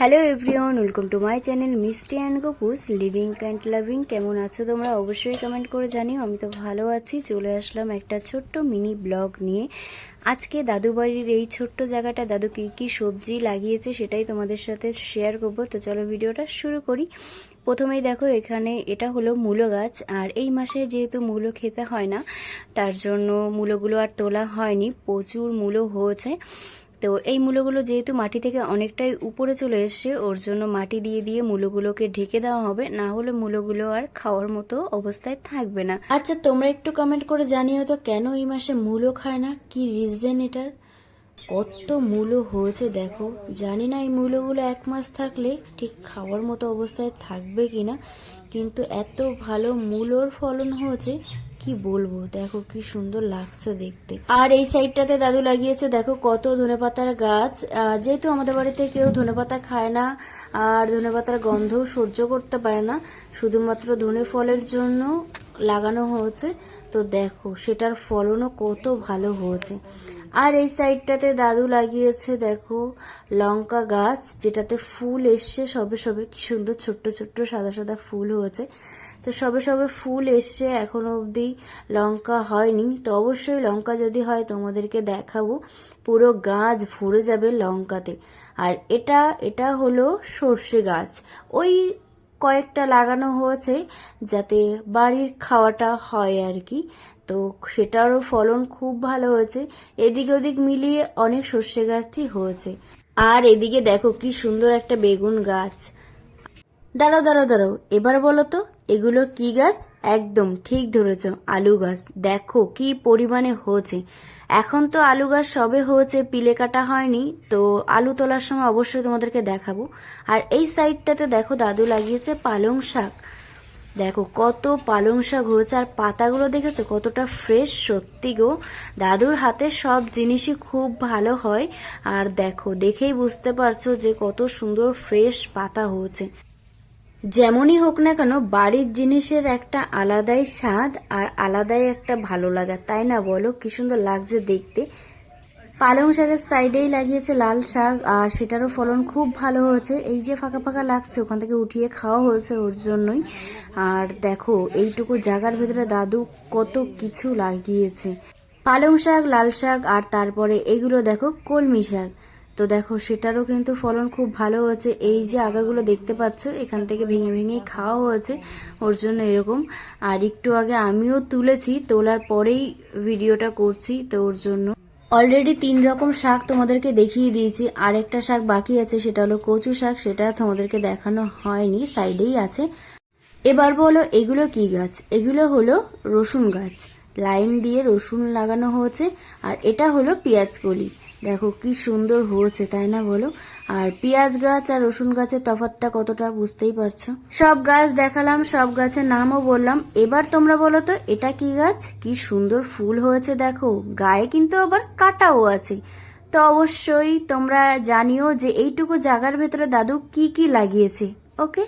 Hello everyone welcome to my channel Misti and Gopus living and loving কেমন আছো তোমরা? অবশ্যই কমেন্ট করে জানিও। আমি তো ভালো আছি। চলে আসলাম একটা ছোট্ট মিনি ব্লগ নিয়ে। আজকে দাদু বাড়ির এই ছোট্ট জায়গাটা, দাদু কী কী সবজি লাগিয়েছে সেটাই তোমাদের সাথে শেয়ার করব। তো চলো ভিডিওটা শুরু করি। প্রথমেই দেখো, এখানে এটা হলো মূলো গাছ। আর এই মাসে যেহেতু মূলো খেতে হয় না, তার জন্য মূলোগুলো আর তোলা হয়নি। প্রচুর মূলো হয়েছে। তো এই মূলগুলো যেহেতু মাটি থেকে অনেকটাই উপরে চলে এসছে, ওর জন্য মাটি দিয়ে দিয়ে মূলগুলোকে ঢেকে দেওয়া হবে। না হলে মূলগুলো আর খাওয়ার মতো অবস্থায় থাকবে না। আচ্ছা তোমরা একটু কমেন্ট করে জানিও তো কেন এই মাসে মূলো খায় না? কি রিজন এটার? কত মূলো হয়েছে দেখো। জানি না এই মূলগুলো এক মাস থাকলে ঠিক খাওয়ার মতো অবস্থায় থাকবে কিনা, কিন্তু এত ভালো মূলোর ফলন হয়েছে, কি বলব? দেখো কি সুন্দর লাগছে দেখতে। আর এই সাইডটাতে দাদু লাগিয়েছে, দেখো কত ধনেপাতার গাছ। যেহেতু আমাদের বাড়িতে কেউ ধনেপাতা খায় না, আর ধনেপাতার গন্ধও সহ্য করতে পারে না, শুধুমাত্র ধনে ফলের জন্য লাগানো হয়েছে, তো দেখো সেটার ফলনও কত ভালো হয়েছে। আর এই সাইডটাতে দাদু লাগিয়েছে, দেখো, লঙ্কা গাছ, যেটাতে ফুল এসছে, সবে সবে কি সুন্দর ছোট্ট ছোট্ট সাদা সাদা ফুল হয়েছে। তো সবে সবে ফুল এসছে, এখনও অবধি লঙ্কা হয়নি। তো অবশ্যই লঙ্কা যদি হয়, তোমাদেরকে দেখাবো, পুরো গাছ ভরে যাবে লঙ্কাতে। আর এটা এটা হলো সর্ষে গাছ। ওই কয়েকটা লাগানো হয়েছে যাতে বাড়ির খাওয়াটা হয় আর কি। তো সেটারও ফলন খুব ভালো হয়েছে। এদিক ওদিক মিলিয়ে অনেক সর্ষে গাছই হয়েছে। আর এদিকে দেখো কি সুন্দর একটা বেগুন গাছ। দাঁড়াও দাঁড়াও দাঁড়াও, এবার বলো তো এগুলো কি গাছ? একদম ঠিক ধরেছ, আলু গাছ। দেখো কি পরিমাণে হয়েছে। এখন তো আলু গাছ সবে হয়েছে, পিলে কাটা হয়নি, তো আলু তোলার সময় অবশ্যই তোমাদেরকে দেখাবো। আর এই সাইডটাতে দেখো দাদু লাগিয়েছে পালং শাক। দেখো কত পালং শাক হয়েছে, আর পাতাগুলো দেখেছ কতটা ফ্রেশ সত্যি গো। দাদুর হাতে সব জিনিসই খুব ভালো হয়। আর দেখো, দেখেই বুঝতে পারছ যে কত সুন্দর ফ্রেশ পাতা হয়েছে। যেমনই হোক না কেন, বাড়ির জিনিসের একটা আলাদাই স্বাদ আর আলাদাই একটা ভালো লাগা। তাই না বলো? কি সুন্দর লাগছে দেখতে। পালং শাকের সাইডেই লাগিয়েছে লাল শাক আর সেটারও ফলন খুব ভালো হয়েছে। এই যে ফাঁকা ফাঁকা লাগছে, ওখান থেকে উঠিয়ে খাওয়া হয়েছে ওর জন্যই। আর দেখো, এইটুকু জায়গার ভিতরে দাদু কত কিছু লাগিয়েছে। পালং শাক, লাল শাক আর তারপরে এগুলো দেখো, কলমি শাক। তো দেখো, সেটারও কিন্তু ফলন খুব ভালো হয়েছে। এই যে আগাগুলো দেখতে পাচ্ছ, এখান থেকে ভেঙে ভেঙেই খাওয়া হয়েছে, ওর জন্য এরকম। আর একটু আগে আমিও তুলেছি, তোলার পরেই ভিডিওটা করছি, তো ওর জন্য। অলরেডি তিন রকম শাক তোমাদেরকে দেখিয়ে দিয়েছি। আর একটা শাক বাকি আছে, সেটা হলো কচু শাক, সেটা তোমাদেরকে দেখানো হয়নি, সাইডেই আছে। এবার বলো, এগুলো কি গাছ? এগুলো হলো রসুন গাছ। লাইন দিয়ে রসুন লাগানো হয়েছে, আর এটা হলো পেঁয়াজ কলি। দেখো কি সুন্দর হয়েছে, তাই না বলো? আর পেঁয়াজ গাছ আর রসুন গাছের তফাতটা কতটা বুঝতেই পারছ? সব গাছ দেখালাম, সব গাছের নামও বললাম। এবার তোমরা বলো তো, এটা কি গাছ? কি সুন্দর ফুল হয়েছে দেখো। গায়ে কিন্তু আবার কাটাও আছে। তো অবশ্যই তোমরা জানিও যে এইটুকু জায়গার ভেতরে দাদু কি কি লাগিয়েছে। ওকে,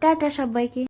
টাটা সবাইকে।